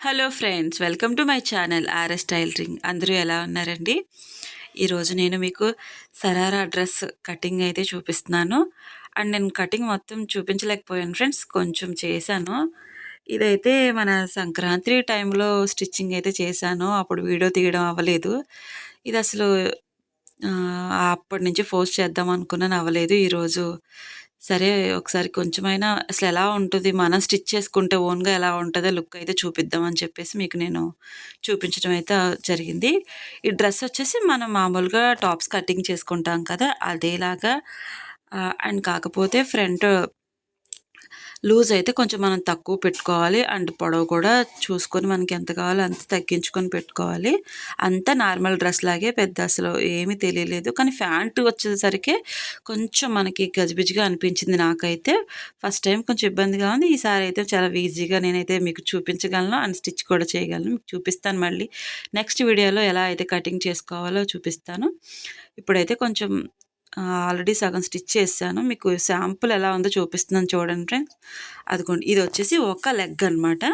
Hello friends welcome to my channel RS tailoring అందరూ ఎలా ఉన్నారండి? ఈరోజు నేను మీకు సరారా డ్రెస్ కటింగ్ అయితే చూపిస్తున్నాను. అండ్ నేను కటింగ్ మొత్తం చూపించలేకపోయాను ఫ్రెండ్స్ కొంచెం చేశాను. ఇదైతే మన సంక్రాంతి టైంలో స్టిచ్చింగ్ అయితే చేశాను అప్పుడు వీడియో తీయడం అవ్వలేదు. ఇది అసలు అప్పటి నుంచి పోస్ట్ చేద్దాం అనుకున్నాను అవ్వలేదు. ఈరోజు సరే ఒకసారి కొంచెమైనా అసలు ఎలా ఉంటుంది? మనం స్టిచ్ చేసుకుంటే ఓన్గా ఎలా ఉంటుందో లుక్ అయితే చూపిద్దామని చెప్పేసి మీకు నేను చూపించడం అయితే జరిగింది. ఈ డ్రెస్ వచ్చేసి మనం మామూలుగా టాప్స్ కటింగ్ చేసుకుంటాం కదా అదేలాగా అండ్ కాకపోతే ఫ్రంట్ లూజ్ అయితే కొంచెం మనం తక్కువ పెట్టుకోవాలి. అండ్ పొడవు కూడా చూసుకొని మనకి ఎంత కావాలో అంత తగ్గించుకొని పెట్టుకోవాలి. అంతా నార్మల్ డ్రెస్ లాగే పెద్ద అసలు ఏమీ తెలియలేదు. కానీ ఫ్యాంట్ వచ్చేసరికి కొంచెం మనకి గజిబిజిగా అనిపించింది నాకైతే. ఫస్ట్ టైం కొంచెం ఇబ్బందిగా ఉంది. ఈసారి అయితే చాలా ఈజీగా నేనైతే మీకు చూపించగలను అండ్ స్టిచ్ కూడా చేయగలను. మీకు చూపిస్తాను మళ్ళీ. నెక్స్ట్ వీడియోలో ఎలా అయితే కటింగ్ చేసుకోవాలో చూపిస్తాను. ఇప్పుడైతే కొంచెం ఆల్రెడీ సగం స్టిచ్ చేశాను. మీకు శాంపుల్ ఎలా ఉందో చూపిస్తున్నాను చూడండి ఫ్రెండ్స్. అదిగోండి ఇది వచ్చేసి ఒక లెగ్ అనమాట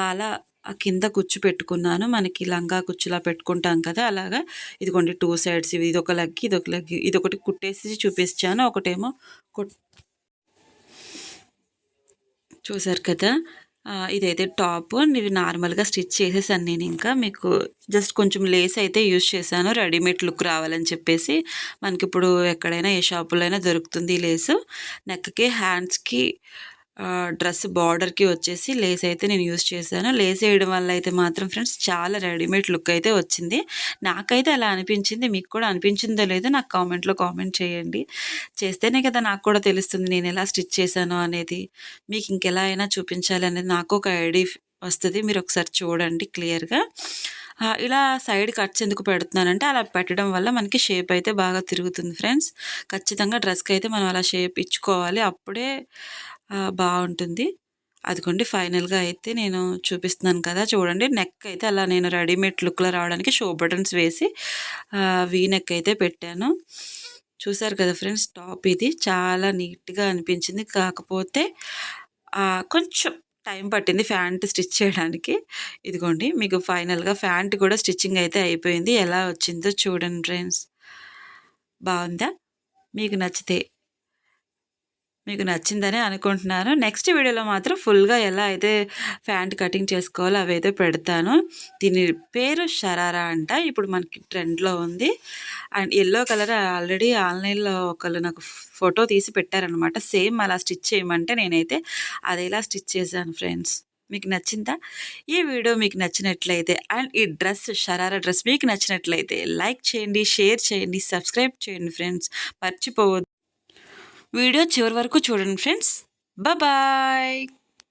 అలా ఆ కింద కుచ్చు పెట్టుకున్నాను. మనకి లంగా కుచ్చులా పెట్టుకుంటాం కదా అలాగా. ఇదిగోండి టూ సైడ్స్ ఇది ఒక లెగ్ ఇది ఒక లెగ్ ఇది ఒకటి కుట్టేసి చూపించాను ఒకటేమో కుట్ చూసారు కదా? ఇదైతే టాప్. ఇవి నార్మల్గా స్టిచ్ చేసేసాను నేను ఇంకా. మీకు జస్ట్ కొంచెం లేస్ అయితే యూజ్ చేశాను. రెడీమేడ్ లుక్ రావాలని చెప్పేసి. మనకి ఇప్పుడు ఎక్కడైనా ఏ షాపులో అయినా దొరుకుతుంది లేసు. నెక్కి హ్యాండ్స్కి డ్రెస్ బార్డర్కి వచ్చేసి లేస్ అయితే నేను యూస్ చేశాను. లేస్ వేయడం వల్ల అయితే మాత్రం ఫ్రెండ్స్ చాలా రెడీమేడ్ లుక్ అయితే వచ్చింది. నాకైతే అలా అనిపించింది. మీకు కూడా అనిపించిందో లేదో నాకు కామెంట్లో కామెంట్ చేయండి. చేస్తేనే కదా నాకు కూడా తెలుస్తుంది నేను ఎలా స్టిచ్ చేశాను అనేది. మీకు ఇంకెలా అయినా చూపించాలి అనేది నాకు ఒక ఐడి వస్తుంది. మీరు ఒకసారి చూడండి క్లియర్గా. ఇలా సైడ్ కట్స్ ఎందుకు పెడుతున్నానంటే అలా పెట్టడం వల్ల మనకి షేప్ అయితే బాగా తిరుగుతుంది ఫ్రెండ్స్. ఖచ్చితంగా డ్రెస్కి అయితే మనం అలా షేప్ ఇచ్చుకోవాలి. అప్పుడే బాగుంటుంది అదిగోండి ఫైనల్గా అయితే నేను చూపిస్తున్నాను కదా చూడండి నెక్ అయితే అలా నేను రెడీమేడ్ లుక్లో రావడానికి షో బటన్స్ వేసి వీ నెక్ అయితే పెట్టాను. చూసారు కదా ఫ్రెండ్స్ టాప్ ఇది. చాలా నీట్గా అనిపించింది. కాకపోతే కొంచెం టైం పట్టింది ఫ్యాంట్ స్టిచ్ చేయడానికి. ఇదిగోండి మీకు ఫైనల్గా ఫ్యాంట్ కూడా స్టిచ్చింగ్ అయితే అయిపోయింది. ఎలా వచ్చిందో చూడండి ఫ్రెండ్స్. బాగుందా మీకు నచ్చితే మీకు నచ్చిందని అనుకుంటున్నాను. నెక్స్ట్ వీడియోలో మాత్రం ఫుల్గా ఎలా అయితే ఫ్యాంట్ కటింగ్ చేసుకోవాలో అవి అయితే పెడతాను. దీని పేరు షరారా అంట. ఇప్పుడు మనకి ట్రెండ్లో ఉంది. అండ్ ఎల్లో కలర్ ఆల్రెడీ ఆన్లైన్లో ఒకళ్ళు నాకు ఫోటో తీసి పెట్టారనమాట సేమ్ అలా స్టిచ్ చేయమంటే నేనైతే అది ఎలా స్టిచ్ చేశాను ఫ్రెండ్స్. మీకు నచ్చిందా? ఈ వీడియో మీకు నచ్చినట్లయితే అండ్ ఈ డ్రెస్ షరారా డ్రెస్ మీకు నచ్చినట్లయితే లైక్ చేయండి షేర్ చేయండి సబ్స్క్రైబ్ చేయండి ఫ్రెండ్స్. మర్చిపోవద్దు. వీడియో చివరి వరకు చూడండి ఫ్రెండ్స్. బాయ్